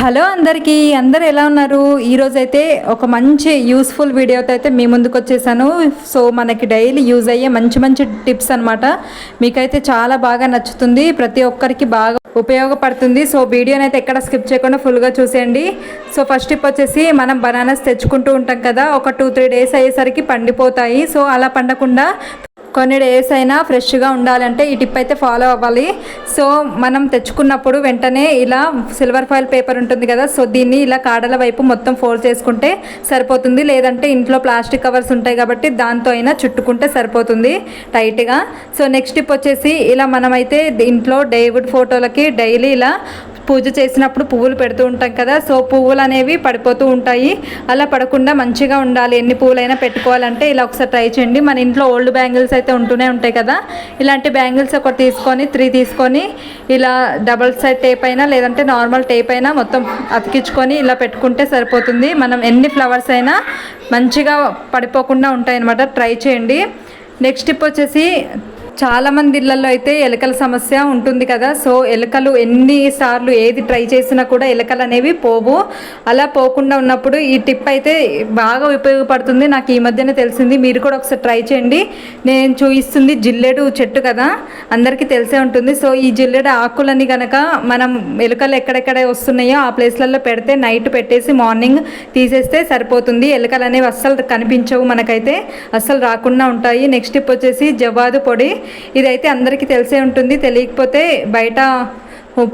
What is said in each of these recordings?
Hello అందరికీ అందరు ఎలా ఉన్నారు? ఈరోజైతే ఒక మంచి యూస్ఫుల్ వీడియోతో అయితే మీ ముందుకు వచ్చేసాను. సో మనకి డైలీ యూజ్ అయ్యే మంచి మంచి టిప్స్ అనమాట మీకైతే చాలా బాగా నచ్చుతుంది. ప్రతి ఒక్కరికి బాగా ఉపయోగపడుతుంది. సో వీడియోని అయితే ఎక్కడ స్కిప్ చేయకుండా ఫుల్గా చూసేయండి. సో ఫస్ట్ టిప్ వచ్చేసి మనం బనానాస్ తెచ్చుకుంటూ ఉంటాం కదా ఒక టూ త్రీ డేస్ అయ్యేసరికి పండిపోతాయి. సో అలా పండకుండా కొన్ని డేస్ అయినా ఫ్రెష్గా ఉండాలంటే ఈ టిప్ అయితే ఫాలో అవ్వాలి. సో మనం తెచ్చుకున్నప్పుడు వెంటనే ఇలా సిల్వర్ ఫాయిల్ పేపర్ ఉంటుంది కదా సో దీన్ని ఇలా కాడల వైపు మొత్తం ఫోల్డ్ చేసుకుంటే సరిపోతుంది. లేదంటే ఇంట్లో ప్లాస్టిక్ కవర్స్ ఉంటాయి కాబట్టి దాంతో అయినా చుట్టుకుంటే సరిపోతుంది టైట్గా సో నెక్స్ట్ టిప్ వచ్చేసి ఇలా మనమైతే ఇంట్లో డేవిడ్ ఫోటోలకి డైలీ ఇలా పూజ చేసినప్పుడు పువ్వులు పెడుతూ ఉంటాం కదా సో పువ్వులు అనేవి పడిపోతూ ఉంటాయి. అలా పడకుండా మంచిగా ఉండాలి. ఎన్ని పువ్వులైనా పెట్టుకోవాలంటే ఇలా ఒకసారి ట్రై చేయండి. మన ఇంట్లో ఓల్డ్ బ్యాంగిల్స్ అయితే ఉంటూనే ఉంటాయి కదా. ఇలాంటి బ్యాంగిల్స్ ఒకటి తీసుకొని త్రీ తీసుకొని ఇలా డబల్ సైడ్ టేప్ అయినా లేదంటే నార్మల్ టేప్ అయినా మొత్తం అతికించుకొని ఇలా పెట్టుకుంటే సరిపోతుంది. మనం ఎన్ని ఫ్లవర్స్ అయినా మంచిగా పడిపోకుండా ఉంటాయి అన్నమాట ట్రై చేయండి. నెక్స్ట్ టిప్ వచ్చేసి చాలా మంది ఇళ్ళలో అయితే ఎలుకల సమస్య ఉంటుంది కదా. సో ఎలుకలు ఎన్నిసార్లు ఏది ట్రై చేసినా కూడా ఎలుకలు అనేవి పోవు. అలా పోకుండా ఉన్నప్పుడు ఈ టిప్ అయితే బాగా ఉపయోగపడుతుంది. నాకు ఈ మధ్యనే తెలిసింది. మీరు కూడా ఒకసారి ట్రై చేయండి. నేను చూపిస్తుంది జిల్లెడు చెట్టు కదా. అందరికీ తెలిసే ఉంటుంది. సో ఈ జిల్లెడు ఆకులని కనుక మనం ఎలుకలు ఎక్కడెక్కడ వస్తున్నాయో ఆ ప్లేస్లలో పెడితే నైట్ పెట్టేసి మార్నింగ్ తీసేస్తే సరిపోతుంది. ఎలుకలు అనేవి అస్సలు కనిపించవు మనకైతే. అస్సలు రాకుండా ఉంటాయి. నెక్స్ట్ టిప్ వచ్చేసి జవాదు పొడి. ఇదైతే అందరికీ తెలిసే ఉంటుంది. తెలియకపోతే బయట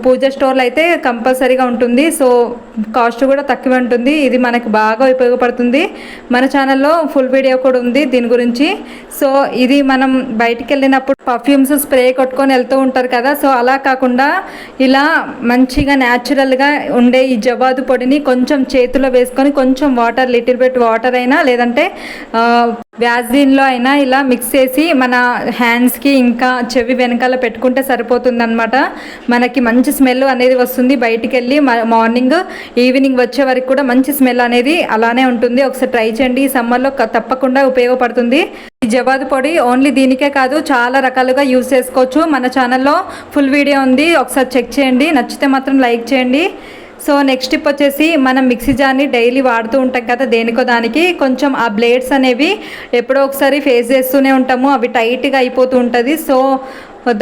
పూజ స్టోర్లో అయితే కంపల్సరీగా ఉంటుంది. సో కాస్ట్ కూడా తక్కువ ఉంటుంది. ఇది మనకు బాగా ఉపయోగపడుతుంది. మన ఛానల్లో ఫుల్ వీడియో కూడా ఉంది దీని గురించి. సో ఇది మనం బయటికి వెళ్ళినప్పుడు పర్ఫ్యూమ్స్ స్ప్రే కొట్టుకొని వెళ్తూ ఉంటారు కదా. సో అలా కాకుండా ఇలా మంచిగా న్యాచురల్గా ఉండే ఈ జవాదు పొడిని కొంచెం చేతిలో వేసుకొని కొంచెం వాటర్ లిటిల్ బిట్ వాటర్ అయినా లేదంటే వ్యాజిన్లో అయినా ఇలా మిక్స్ చేసి మన హ్యాండ్స్కి ఇంకా చెవి వెనకాల పెట్టుకుంటే సరిపోతుందనమాట మనకి మంచి స్మెల్ అనేది వస్తుంది బయటికి వెళ్ళి మార్నింగ్ ఈవినింగ్ వచ్చే వరకు కూడా మంచి స్మెల్ అనేది అలానే ఉంటుంది. ఒకసారి ట్రై చేయండి. ఈ సమ్మర్లో తప్పకుండా ఉపయోగపడుతుంది. ఈ జవాదు పొడి ఓన్లీ దీనికే కాదు చాలా రకాలుగా యూజ్ చేసుకోవచ్చు. మన ఛానల్లో ఫుల్ వీడియో ఉంది. ఒకసారి చెక్ చేయండి. నచ్చితే మాత్రం లైక్ చేయండి. సో నెక్స్ట్ టిప్ వచ్చేసి మనం మిక్సీ జార్ని డైలీ వాడుతూ ఉంటాం కదా దేనికో దానికి. కొంచెం ఆ బ్లేడ్స్ అనేవి ఎప్పుడో ఒకసారి ఫేస్ చేస్తూనే ఉంటాము. అవి టైట్గా అయిపోతూ ఉంటుంది. సో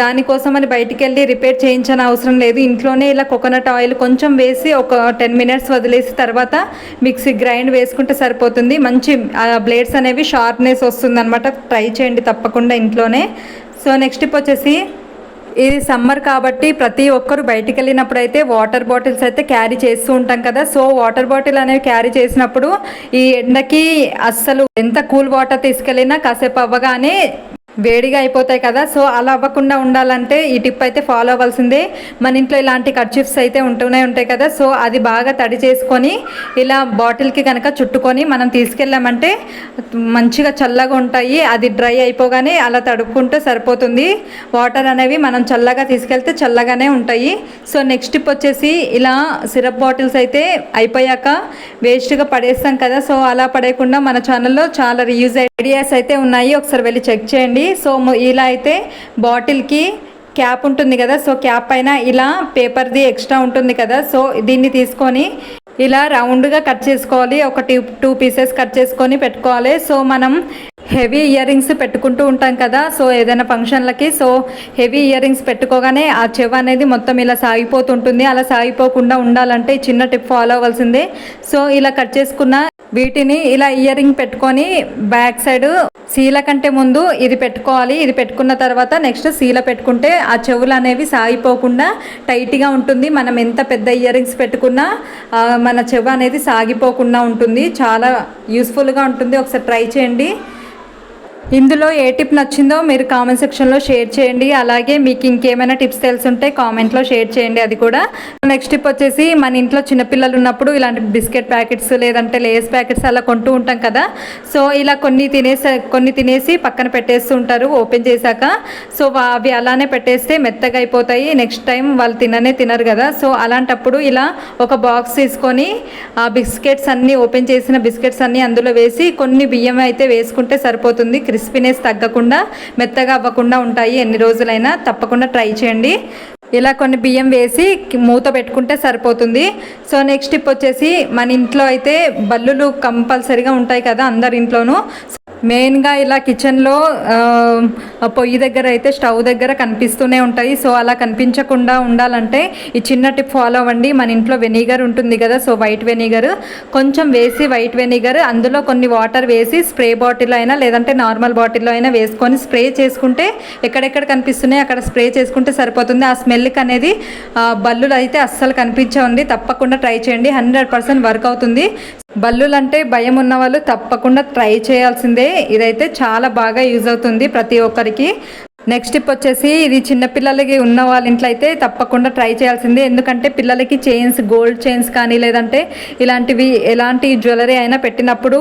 దానికోసం అని బయటికి వెళ్ళి రిపేర్ చేయించని అవసరం లేదు. ఇంట్లోనే ఇలా కోకోనట్ ఆయిల్ కొంచెం వేసి ఒక టెన్ మినిట్స్ వదిలేసి తర్వాత మిక్సీ గ్రైండ్ వేసుకుంటే సరిపోతుంది. మంచి బ్లేడ్స్ అనేవి షార్ప్నెస్ వస్తుంది అనమాట ట్రై చేయండి తప్పకుండా ఇంట్లోనే. సో నెక్స్ట్ టిప్ వచ్చేసి ఇది సమ్మర్ కాబట్టి ప్రతి ఒక్కరు బయటికి వెళ్ళినప్పుడు అయితే వాటర్ బాటిల్స్ అయితే క్యారీ చేస్తూ ఉంటాం కదా. సో వాటర్ బాటిల్ అనేవి క్యారీ చేసినప్పుడు ఈ ఎండకి అస్సలు ఎంత కూల్ వాటర్ తీసుకెళ్ళినా కాసేపు అవ్వగానే వేడిగా అయిపోతాయి కదా సో అలా అవ్వకుండా ఉండాలంటే ఈ టిప్ అయితే ఫాలో అవ్వాల్సిందే. మన ఇంట్లో ఇలాంటి కర్చిప్స్ అయితే ఉంటూనే ఉంటాయి కదా సో అది బాగా తడి చేసుకొని ఇలా బాటిల్కి కనుక చుట్టుకొని మనం తీసుకెళ్ళామంటే మంచిగా చల్లగా ఉంటాయి. అది డ్రై అయిపోగానే అలా తడుపుకుంటే సరిపోతుంది. వాటర్ అనేవి మనం చల్లగా తీసుకెళ్తే చల్లగానే ఉంటాయి. సో నెక్స్ట్ టిప్ వచ్చేసి ఇలా సిరప్ బాటిల్స్ అయితే అయిపోయాక వేస్ట్గా పడేస్తాం కదా సో అలా పడేయకుండా మన ఛానల్లో చాలా రీయూజ్ ఐడియాస్ అయితే ఉన్నాయి. ఒకసారి వెళ్ళి చెక్ చేయండి. సో ఇలా అయితే బాటిల్కి క్యాప్ ఉంటుంది కదా సో క్యాప్ పైన ఇలా పేపర్ది ఎక్స్ట్రా ఉంటుంది కదా సో దీన్ని తీసుకొని ఇలా రౌండ్గా కట్ చేసుకోవాలి. ఒక టూ టూ పీసెస్ కట్ చేసుకొని పెట్టుకోవాలి. సో మనం హెవీ ఇయర్ రింగ్స్ పెట్టుకుంటూ ఉంటాం కదా సో ఏదైనా ఫంక్షన్లకి సో హెవీ ఇయర్ రింగ్స్ పెట్టుకోగానే ఆ చెవి అనేది మొత్తం ఇలా సాగిపోతుంటుంది. అలా సాగిపోకుండా ఉండాలంటే చిన్న టిప్ ఫాలో అవ్వాల్సిందే. సో ఇలా కట్ చేసుకున్న వీటిని ఇలా ఇయర్ రింగ్ పెట్టుకొని బ్యాక్ సైడ్ సీల కంటే ముందు ఇది పెట్టుకోవాలి. ఇది పెట్టుకున్న తర్వాత నెక్స్ట్ సీల పెట్టుకుంటే ఆ చెవులు అనేవి సాగిపోకుండా టైట్గా ఉంటుంది. మనం ఎంత పెద్ద ఇయర్ రింగ్స్ పెట్టుకున్నా మన చెవు అనేది సాగిపోకుండా ఉంటుంది. చాలా యూస్ఫుల్గా ఉంటుంది. ఒకసారి ట్రై చేయండి. ఇందులో ఏ టిప్ నచ్చిందో మీరు కామెంట్ సెక్షన్లో షేర్ చేయండి. అలాగే మీకు ఇంకేమైనా టిప్స్ తెలుసుంటే కామెంట్లో షేర్ చేయండి అది కూడా. నెక్స్ట్ టిప్ వచ్చేసి మన ఇంట్లో చిన్నపిల్లలు ఉన్నప్పుడు ఇలాంటి బిస్కెట్ ప్యాకెట్స్ లేదంటే లేస్ ప్యాకెట్స్ అలా కొంటూ ఉంటాం కదా. సో ఇలా కొన్ని తినేసే కొన్ని తినేసి పక్కన పెట్టేస్తూ ఉంటారు. ఓపెన్ చేశాక సో అవి అలానే పెట్టేస్తే మెత్తగా అయిపోతాయి. నెక్స్ట్ టైం వాళ్ళు తిననే తినరు కదా. సో అలాంటప్పుడు ఇలా ఒక బాక్స్ తీసుకొని ఆ బిస్కెట్స్ అన్నీ ఓపెన్ చేసిన బిస్కెట్స్ అన్నీ అందులో వేసి కొన్ని బియ్యం అయితే వేసుకుంటే సరిపోతుంది. క్రిస్పీనెస్ తగ్గకుండా మెత్తగా అవ్వకుండా ఉంటాయి. ఎన్ని రోజులైనా తప్పకుండా ట్రై చేయండి. ఇలా కొన్ని బియ్యం వేసి మూత పెట్టుకుంటే సరిపోతుంది. సో నెక్స్ట్ టిప్ వచ్చేసి మన ఇంట్లో అయితే బల్లులు కంపల్సరీగా ఉంటాయి కదా అందరి ఇంట్లోనూ. మెయిన్గా ఇలా కిచెన్లో పొయ్యి దగ్గర అయితే స్టవ్ దగ్గర కనిపిస్తూనే ఉంటాయి. సో అలా కనిపించకుండా ఉండాలంటే ఈ చిన్న టిప్ ఫాలో అవ్వండి. మన ఇంట్లో వెనిగర్ ఉంటుంది కదా సో వైట్ వెనిగర్. కొంచెం వేసి వైట్ వెనిగర్ అందులో కొన్ని వాటర్ వేసి స్ప్రే బాటిల్ అయినా లేదంటే నార్మల్ బాటిల్లో అయినా వేసుకొని స్ప్రే చేసుకుంటే ఎక్కడెక్కడ కనిపిస్తున్నాయి అక్కడ స్ప్రే చేసుకుంటే సరిపోతుంది. ఆ స్మెల్ స్మెల్కి అనేది బల్లులు అయితే అస్సలు కనిపించవండి. తప్పకుండా ట్రై చేయండి. హండ్రెడ్ పర్సెంట్ వర్క్ అవుతుంది. బల్లులు అంటే భయం ఉన్న వాళ్ళు తప్పకుండా ట్రై చేయాల్సిందే. ఇదైతే చాలా బాగా యూజ్ అవుతుంది ప్రతి ఒక్కరికి. నెక్స్ట్ టిప్ వచ్చేసి ఇది చిన్నపిల్లలకి ఉన్న వాళ్ళ ఇంట్లో అయితే తప్పకుండా ట్రై చేయాల్సిందే. ఎందుకంటే పిల్లలకి చైన్స్ గోల్డ్ చైన్స్ కానీ లేదంటే ఇలాంటివి ఎలాంటి జ్యువెలరీ అయినా పెట్టినప్పుడు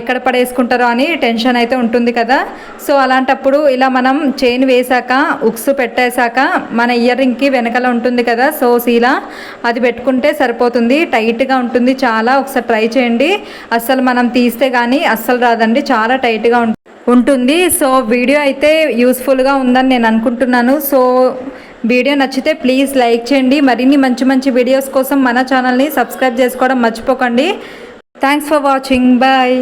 ఎక్కడ పడేసుకుంటారో అని టెన్షన్ అయితే ఉంటుంది కదా. సో అలాంటప్పుడు ఇలా మనం చైన్ వేసాక ఉక్స్ పెట్టేశాక మన ఇయర్ రింగ్కి వెనకాల ఉంటుంది కదా. సో సీలా అది పెట్టుకుంటే సరిపోతుంది. టైట్గా ఉంటుంది. చాలా ఒకసారి ట్రై చేయండి. అస్సలు మనం తీస్తే కానీ అస్సలు రాదండి. చాలా టైట్గా ఉంటుంది. ఉంటుంది. సో వీడియో అయితే యూస్ఫుల్గా ఉందని నేను అనుకుంటున్నాను. సో వీడియో నచ్చితే ప్లీజ్ లైక్ చేయండి. మరిన్ని మంచి మంచి వీడియోస్ కోసం మన ఛానల్ని సబ్స్క్రైబ్ చేసుకోవడం మర్చిపోకండి. Thanks for watching. బాయ్.